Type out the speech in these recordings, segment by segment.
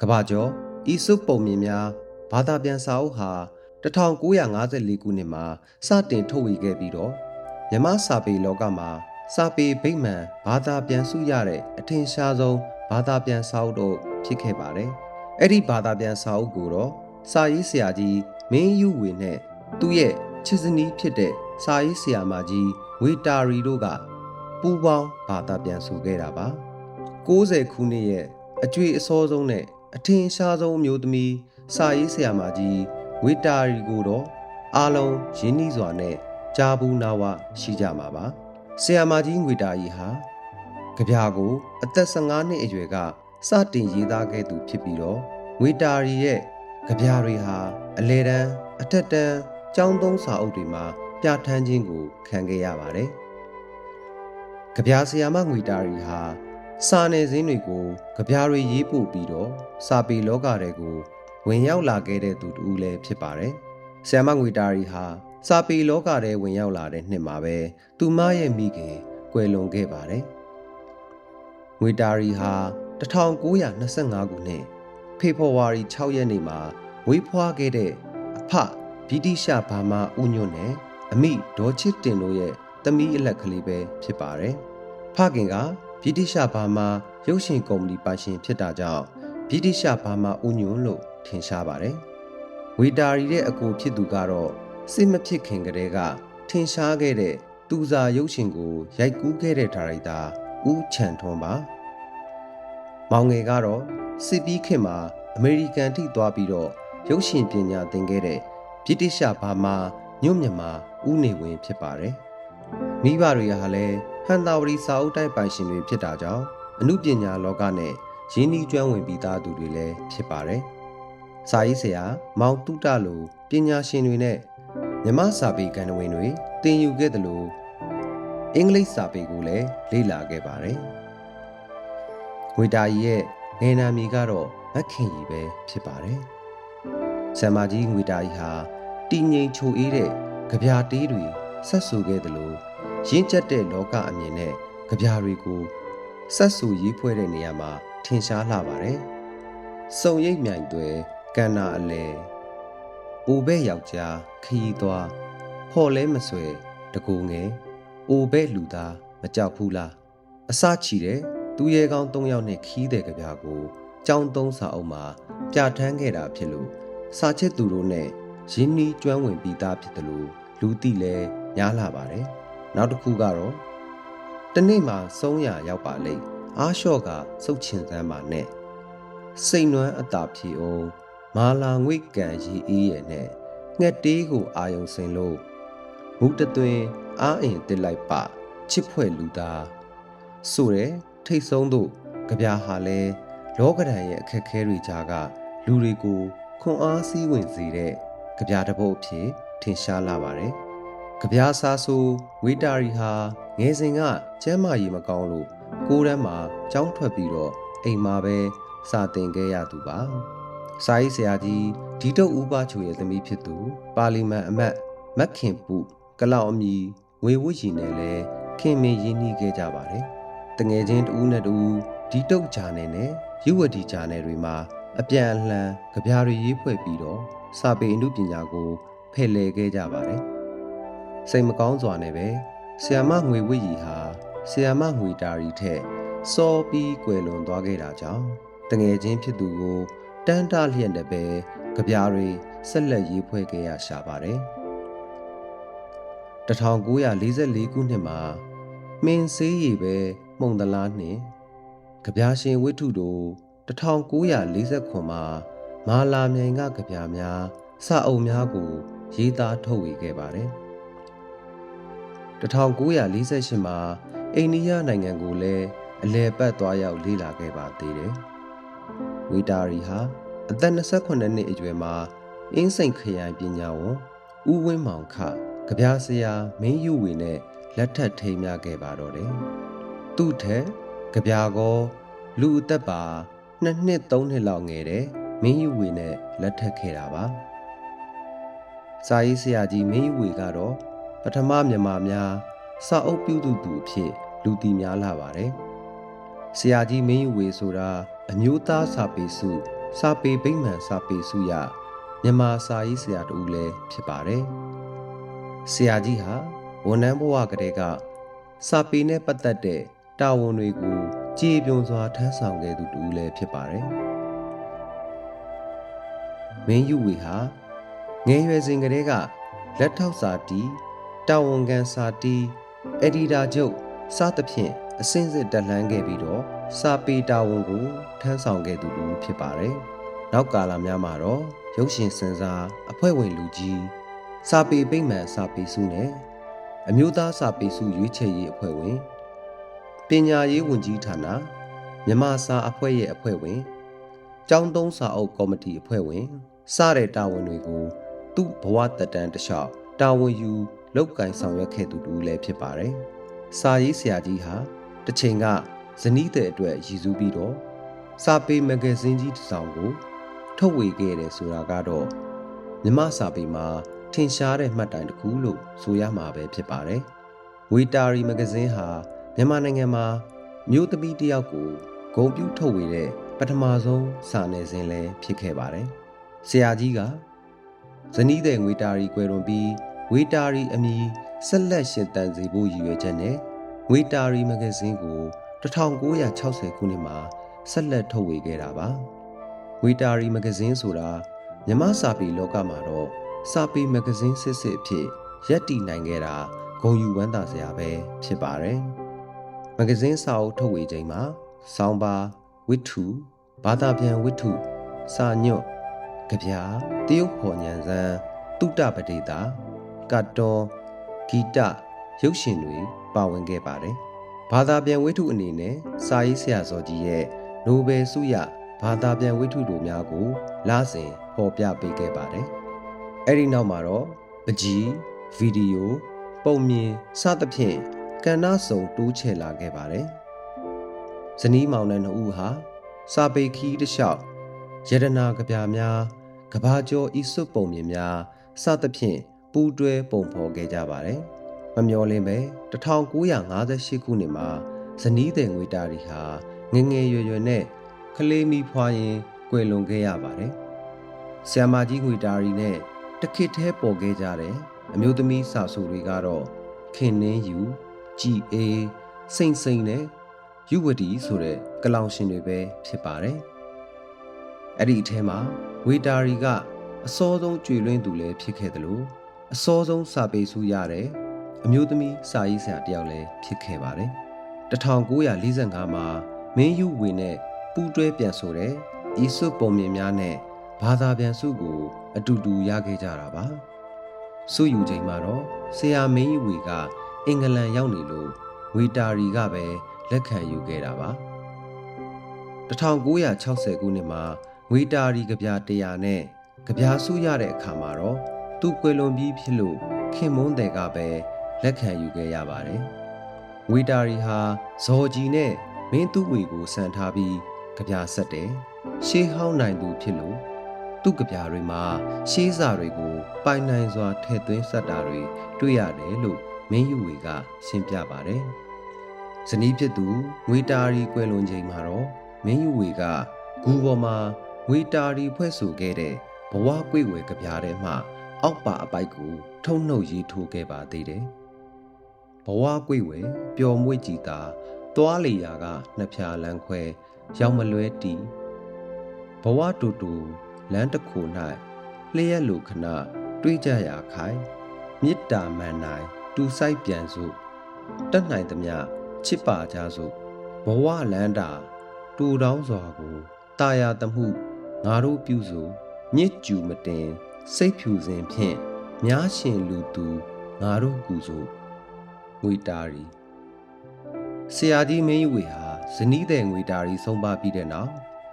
ကဘာကျော်ဤစုပုံမြင်များဘာသာပြန်စာအုပ်ဟာ1954ခုနှစ်မှာစတင်ထုတ်ဝေခဲ့ပြီးတော့မြမစာပေလောကမှာစာပေဗိမာန်ဘာသာပြန်စုရတဲ့အထင်ရှားဆုံးဘာသာပြန်စာအုပ်တို့ဖြစ်ခဲ့ပါတယ်။အဲ့ဒီဘာသာပြန်စာအုပ်ကိုတော့စာရေးဆရာကြီးမင်းယူဝေနဲ့သူ့ရဲ့ချစ်စနီးဖြစ်တဲ့စာရေးဆရာမကြီးဝေတာရီတို့ကပူးပေါင်းဘာသာပြန်ဆိုခဲ့တာပါ90ခုနှစ်ရဲ့အကျွေအစောဆုံးနဲ့ အထင်ရှားဆုံးအမျိုးသမီးစာရေးဆရာမကြီးဝေတာရီကိုတော့အားလုံးရင်းနှီးစွာနဲ့ကြားဘူးနာဝရှိကြမှာပါဆရာမကြီးငွေတာရီဟာကြပြာကိုအသက်15နှစ်အရွယ်ကစတင်ရေးသားခဲ့သူဖြစ်ပြီးတော့ငွေတာရီရဲ့ကြပြာတွေဟာအလေတန်းအထက်တန်းကျောင်းသုံးစာအုပ်တွေမှာပြဋ္ဌာန်းခြင်းကိုခံခဲ့ရပါတယ်။ကြပြာဆရာမငွေတာရီဟာ စာနယ်ဇင်းတွေကိုကြပြာတွေရေးပို့ပြီးတော့စာပေလောကတွေကိုဝင်ရောက်လာခဲ့တဲ့သူတူလည်းဖြစ်ပါတယ်။ဆရာမငွေတာရီဟာစာပေလောကထဲဝင်ရောက်လာတဲ့နှစ်မှာပဲသူမရဲ့မိခင်ကွယ်လွန်ခဲ့ပါတယ်။ငွေတာရီဟာ1925ခုနှစ်ဖေဖော်ဝါရီ6ရက်နေ့မှာဝေးဖွားခဲ့တဲ့အဖဗြိတိရှဘာမာဦးညွန့်နဲ့အမိဒေါ်ချစ်တင်တို့ရဲ့သမီးအလက်ကလေးပဲဖြစ်ပါတယ်။ဖခင်က ဗြိတိရှဘာမာရုပ်ရှင်ကုမ္ပဏီပိုင်ရှင်ဖြစ်တာကြောင့်ဗြိတိရှဘာမာဦးညွန့်လို့ထင်ရှားပါတယ်။ဝေတာရီရဲ့အကိုဖြစ်သူကတော့စစ်မဖြစ်ခင်ကတည်းကထင်ရှားခဲ့တဲ့သူစာရုပ်ရှင်ကိုရိုက်ကူးခဲ့တဲ့ဒါရိုက်တာဦးချန်ထွန်းပါ။မောင်ငယ်ကတော့စစ်ပြီးခင်မှာအမေရိကန်ထိသွားပြီးတော့ရုပ်ရှင်ပညာသင်ခဲ့တဲ့ဗြိတိရှဘာမာညွန့်မြန်မာဦးနေဝင်းဖြစ်ပါတယ်။မိဘတွေဟာလည်း ဟန်တာဝရီစာအုပ်တိုက်ပိုင်ရှင်တွေဖြစ်တာကြောင့်အမှုပညာလောကနဲ့ရင်းနှီးကျွမ်းဝင်ပြီးသားသူတွေလည်းဖြစ်ပါတယ်။စာရေးဆရာမောင်တုတလိုပညာရှင်တွေနဲ့မြမစာပေကဏ္ဍဝင်တွေသင်ယူခဲ့သလိုအင်္ဂလိပ်စာပေကိုလည်းလေ့လာခဲ့ပါတယ်။ငွေတာကြီးရဲ့ငယ်နာမည်ကတော့မက်ခင်ကြီးပဲဖြစ်ပါတယ်။ဆံမကြီးငွေတာကြီးဟာတည်ငြိမ်ချိုအေးတဲ့ကြပြာတေးတွေဆက်ဆူခဲ့သလို ရင်းကျက်တဲ့လောကအမြင်နဲ့ကြပြာတွေကိုဆက်ဆူရေးဖွဲ့တဲ့နေရာမှာထင်ရှားလှပါတယ်။စုံရိပ်မြိုင်တွေကန္နာအလဲအိုဘဲယောက်ျားခရီးသွားဟော်လဲမဆွဲတကူငယ်အိုဘဲလူသားမကြောက်ဘူးလားအစချီတဲ့သူရဲကောင်း၃ယောက်နဲ့ခီးတဲ့ကြပြာကိုကြောင်းသုံးစာအုပ်မှာပြဋ္ဌာန်းခဲ့တာဖြစ်လို့စာချစ်သူတို့နဲ့ရင်းနှီးကျွမ်းဝင်ပြီးသားဖြစ်တယ်လို့လူသိလဲများလာပါတယ် နောက်တစ်ခုကတော့တနေ့မှာဆုံးရရောက်ပါလိမ့်အားလျှော့ကစုတ်ချင်စမ်းပါနဲ့စိတ်နွမ်းအတာဖြီအောင်မာလာငွေကံရီအေးရဲ့နဲ့ငှက်တေးကိုအာယုံစင်လို့မူတသွင်းအားအင်တစ်လိုက်ပချစ်ဖွဲ့လူသားဆိုတဲ့ထိတ်ဆုံးတို့ကြပြာဟာလဲလောကဓာတ်ရဲ့အခက်ခဲတွေကြားကလူတွေကိုခွန်အားစည်းဝင်စေတဲ့ကြပြာတစ်ပုတ်အဖြစ်ထင်ရှားလာပါတယ်။ ကြပြာစားဆိုဝေတာရီဟာငယ်စဉ်ကကျမ်းမာရေးမကောင်းလို့ကိုယ်တန်းမှာကြောင်းထွက်ပြီးတော့အိမ်မှာပဲစာသင်ခဲ့ရသူပါ။စာရေးဆရာကြီးဒီတုတ်ဦးပါချိုရဲ့သမီးဖြစ်သူ ပါလီမန်အမတ်မက်ခင်ပုကလောက်အမီငွေဝတ်ရည်နဲ့လဲခင်မင်းရင်းနှီးခဲ့ကြပါတယ်။တငယ်ချင်းတူနဲ့တူဒီတုတ်ဂျာနယ်နဲ့ရုဝတီဂျာနယ်တွေမှာအပြန်အလှန်ကြပြားတွေရေးဖွဲ့ပြီးတော့စာပေအမှုပညာကိုဖယ်လှယ်ခဲ့ကြပါတယ်။ စိတ်မကောင်းစွာနဲ့ပဲဆီယမငွေဝတ်ရီဟာဆီယမငွေတာရီထက်စောပြီးကွယ်လွန်သွားခဲ့တာကြောင့်တငယ်ချင်းဖြစ်သူကို တန်းတလျက်နဲ့ပဲကြပြားတွေဆက်လက်ရေးဖွဲ့ခဲ့ရရှာပါတယ်။1944ခုနှစ်မှာမင်းစေးရီပဲမှုံတလားနှင့်ကြပြားရှင်ဝိထုတို့1949မှာမာလာမြိုင်ကကြပြများစာအုပ်များကိုရေးသားထုတ်ဝေခဲ့ပါတယ် 1948မှာအိန္ဒိယနိုင်ငံကိုလည်းအလဲပတ်သွားရောက်လေ့လာခဲ့ပါသေးတယ်ဝီတာရီဟာအသက်28နှစ်အရွယ်မှာအင်းစိန်ခရိုင်ပညာဝန်ဦးဝင်းမောင်ခကြပြဆရာမင်းယူဝေနဲ့လက်ထပ်ထိမ်းများခဲ့ပါတော့တယ်သူ့ထက်ကြပြကောလူအသက်ပါနှစ်နှစ်သုံးနှစ်လောက်ငယ်တယ်မင်းယူဝေနဲ့လက်ထပ်ခဲ့တာပါစာရေးဆရာကြီးမင်းယူဝေကတော့ ပထမမြန်မာများစာအုပ်ပြုသူသူအဖြစ်လူသိများလာပါတယ်ဆရာကြီးမင်းယူဝေဆိုတာအမျိုးသားစာပေစုစာပေဗိမာန်စာပေစုရမြန်မာစာရေးဆရာတူလည်းဖြစ်ပါတယ်။ဆရာကြီးဟာဝန်ထမ်းဘဝကတည်းကစာပေနဲ့ပတ်သက်တဲ့တာဝန်တွေကိုကြည်ပြွန်စွာထမ်းဆောင်ခဲ့သူတူလည်းဖြစ်ပါတယ်။မင်းယူဝီဟာငယ်ရွယ်စဉ်ကတည်းကလက်ထောက်စာတီ တာဝန်ခံစာတီအက်ဒီတာချုပ်စသဖြင့်အစင်းစစ်တက်လှမ်းခဲ့ပြီးတော့စာပေတာဝန်ကိုထမ်းဆောင်ခဲ့သူတူဖြစ်ပါတယ်။နောက်ကာလများမှာတော့ရုပ်ရှင်စင်စာအဖွဲ့ဝင်လူကြီးစာပေပိမှန်စာပေစုနဲ့အမျိုးသားစာပေစုရွေးချယ်ရေးအဖွဲ့ဝင်ပညာရေးဝန်ကြီးဌာနမြမစာအဖွဲ့ရဲ့အဖွဲ့ဝင်ကျောင်းသုံးစာအုပ်ကော်မတီအဖွဲ့ဝင်စတဲ့တာဝန်တွေကိုသူ့ဘဝတက်တန်းတစ်လျှောက်တာဝန်ယူ လောက်ကင်ဆောင်ရွက်ခဲ့သူတူလည်းဖြစ်ပါတယ်။စာရေးဆရာကြီးဟာတစ်ချိန်ကဇနီးတဲ့အတွက်ရည်စူးပြီးတော့စာပေမဂ္ဂဇင်းကြီးတစ်စောင်ကို ထုတ်ဝေခဲ့တယ်ဆိုတာကတော့မြမစာပေမှာထင်ရှားတဲ့မှတ်တိုင်တစ်ခုလို့ဆိုရမှာပဲဖြစ်ပါတယ်။ဝီတာရီမဂ္ဂဇင်းဟာမြန်မာနိုင်ငံမှာမျိုးသမီးတစ်ယောက်ကိုဂုံပြူထုတ်ဝေတဲ့ပထမဆုံးစာနယ်ဇင်းလည်းဖြစ်ခဲ့ပါတယ်။ဆရာကြီးကဇနီးတဲ့ငွေတာရီကွယ်လွန်ပြီး ဝေတာရီအမည်ဆက်လက်ရှင်တန်စေဖို့ရည်ရွယ်ချက်နဲ့ငွေတာရီမဂ္ဂဇင်းကို1960ခုနှစ်မှာဆက်လက်ထုတ်ဝေခဲ့တာပါ။ငွေတာရီမဂ္ဂဇင်းဆိုတာမြမစာပေလောကမှာတော့စာပေမဂ္ဂဇင်းစစ်စစ်အဖြစ်ရက်တည်နိုင်ခဲ့တာဂုံယူဝမ်းသာစရာပဲဖြစ်ပါတယ်။မဂ္ဂဇင်းစာအုပ်ထုတ်ဝေချိန်မှာဆောင်းပါဝိထုဘာသာပြန်ဝိထုစာညွတ်ကြပြတရုတ်ဖော်ညံစံတုတပဒေတာ ကတ်တွန်ဂီတရုပ်ရှင်တွေပါဝင်ခဲ့ပါတယ်။ဘာသာပြန်ဝိထုအနေနဲ့စာရေးဆရာစောကြီးရဲ့နိုဘယ်ဆုရဘာသာပြန်ဝိထုတို့များကိုလာစဉ်ဖော်ပြပေးခဲ့ပါတယ်။အဲဒီနောက်မှာတော့ပကြီးဗီဒီယိုပုံမြင်စသဖြင့်ကဏ္ဍစုံတိုးချဲ့လာခဲ့ပါတယ်။ဇနီးမောင်နှံနှစ်ဦးဟာစာပေခီးတစ်လျှောက်ယတနာကဗျာများကဘာကျော်ဤစွတ်ပုံမြင်များစသဖြင့် ပူးတွဲပုံဖော်ခဲ့ကြပါတယ်။မမျော်လင့်ပဲ1958ခုနှစ်မှာဇနီးတဲ့ငွေတာရီဟာငငယ်ရွယ်ရွယ်နဲ့ကလေးမီဖွာရင်ကွယ်လွန်ခဲ့ရပါတယ်။ဆ iam မကြီးငွေတာရီနဲ့တခိတ်သေးပေါ်ခဲ့ကြတဲ့အမျိုးသမီးစာဆိုတွေကတော့ခင်နှင်းယူကြည်အေးစိမ့်စိမ့်နဲ့ယူဝတီဆိုတဲ့ကလောင်ရှင်တွေပဲဖြစ်ပါတယ်။အဲ့ဒီအထဲမှာဝေတာရီကအစောဆုံးကျွေလွင်းသူလည်းဖြစ်ခဲ့တယ်လို့ အစောဆုံးစာပေစုရတဲ့အမျိုးသမီးစာရေးဆရာတယောက်လည်းဖြစ်ခဲ့ပါတယ်။1945မှာမင်းယူဝေနဲ့ပူးတွဲပြန်ဆိုတဲ့ဤစွတ်ပုံမြင်များနဲ့ဘာသာပြန်စုကို အတူတူရခဲ့ကြတာပါ။စုယူချိန်မှာတော့ဆရာမင်းယူဝေကအင်္ဂလန်ရောက်နေလို့ဝေတာရီကပဲလက်ခံယူခဲ့တာပါ1960ခုနှစ်မှာဝေတာရီကဗျာ100နဲ့ကဗျာစုရတဲ့အခါမှာတော့ သူ့ကွယ်လွန်ပြီးဖြစ်လို့ခင်မွန်းတဲ့ကပဲလက်ခံယူခဲ့ရပါတယ်ဝေတာရီဟာဇော်ကြီးနဲ့မင်းသူ့ဝေကိုစံထားပြီးကြပြဆက်တယ်ရှေးဟောင်းနိုင်သူဖြစ်လို့သူ့ကြပြတွေမှာရှေးစာတွေကိုပိုင်နိုင်စွာထည့်သွင်းဆက်တာတွေတွေ့ရတယ်လို့မင်းယူဝေကရှင်းပြပါတယ်ဇနီးဖြစ်သူငွေတာရီကွယ်လွန်ချိန်မှာတော့မင်းယူဝေကဂူပေါ်မှာငွေတာရီဖွဲ့ဆိုခဲ့တဲ့ဘဝကွေ့ဝယ်ကြပြတဲ့မှ အောက်ပါအပိုက်ကို ထုံနှုတ်ရေးထိုးခဲ့ပါသေးတယ်ဘဝကွေ့ဝယ်ပျော်မွေ့ကြည်သာသွားလေရာကနှစ်ဖြာလန်းခွဲ ရောက်မလွဲတီဘဝတူတူလမ်းတစ်ခု၌လျက်လိုခဏတွေးကြရာခိုင်မေတ္တာမှန်နိုင်တူဆိုင်ပြန်စုတက်နိုင်သမျှချစ်ပါကြစုဘဝလန်းတာ တူတောင်းစွာကိုတာယာသမှုငါတို့ပြုစုညစ်ကျူမတင် စိတ်ဖြူစဉ်ဖြင့်များရှင်လူသူငါတို့ကူစုငွေတာရီဆရာကြီးမင်းယူဝေဟာဇနီးတဲ့ငွေတာရီဆုံးပါပြီးတဲ့နောက်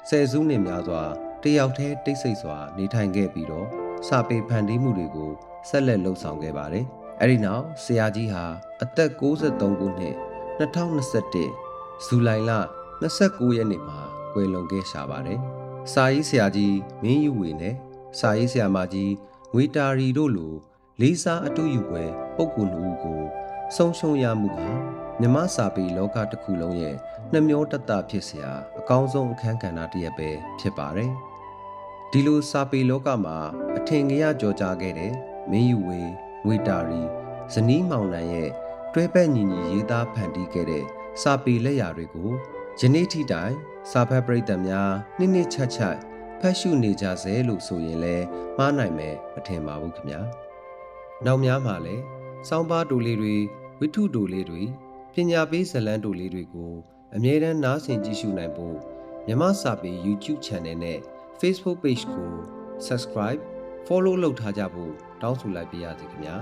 ဆယ်စုနှစ်များစွာတယောက်တည်းတိတ်ဆိတ်စွာနေထိုင်ခဲ့ပြီးတော့စာပေဖန်တီးမှုတွေကိုဆက်လက်လှုပ်ဆောင်ခဲ့ပါတယ်။အဲဒီနောက်ဆရာကြီးဟာအသက်63ခုနှစ်2021ဇူလိုင်လ29ရက်နေ့မှာကွယ်လွန်ခဲ့ရှာပါတယ်။စာရေးဆရာကြီးမင်းယူဝေနဲ့ စာရေးဆရာမကြီးငွေတာရီတို့လိုလေးစားအတူယူွယ်ပုဂ္ဂိုလ်လူဦးကိုဆုံးရှုံးရမှုဟာမြမစာပေလောကတစ်ခုလုံးရဲ့နှမျောတတဖြစ်စရာအကောင်းဆုံးအခန်းကဏ္ဍတစ်ရပ်ပဲဖြစ်ပါတယ်။ဒီလိုစာပေလောကမှာအထင်ကြီးကြော်ကြားခဲ့တဲ့မင်းယူဝေငွေတာရီဇနီးမောင်နှံရဲ့တွဲပတ်ညီညီရေးသားဖန်တီးခဲ့တဲ့စာပေလက်ရာတွေကိုယနေ့ထိတိုင်စာဖတ်ပရိသတ်များနှစ်နှစ်ချက်ချက် ဖတ်ရှုနေကြစေလို့ဆိုရင်လည်းမှားနိုင်မယ်မထင်ပါဘူးခင်ဗျာနောက်များမှာလည်းစောင်းပါတူလေးတွေဝိထုတူလေးတွေပညာပေးဇတ်လန်းတူလေးတွေကိုအမြဲတမ်းနားဆင်ကြည့်ရှုနိုင်ဖို့မြမစာပေ YouTube Channel နဲ့ Facebook Page ကို Subscribe Follow လုပ်ထားကြဖို့တောင်းဆိုလိုက်ပါရစေခင်ဗျာ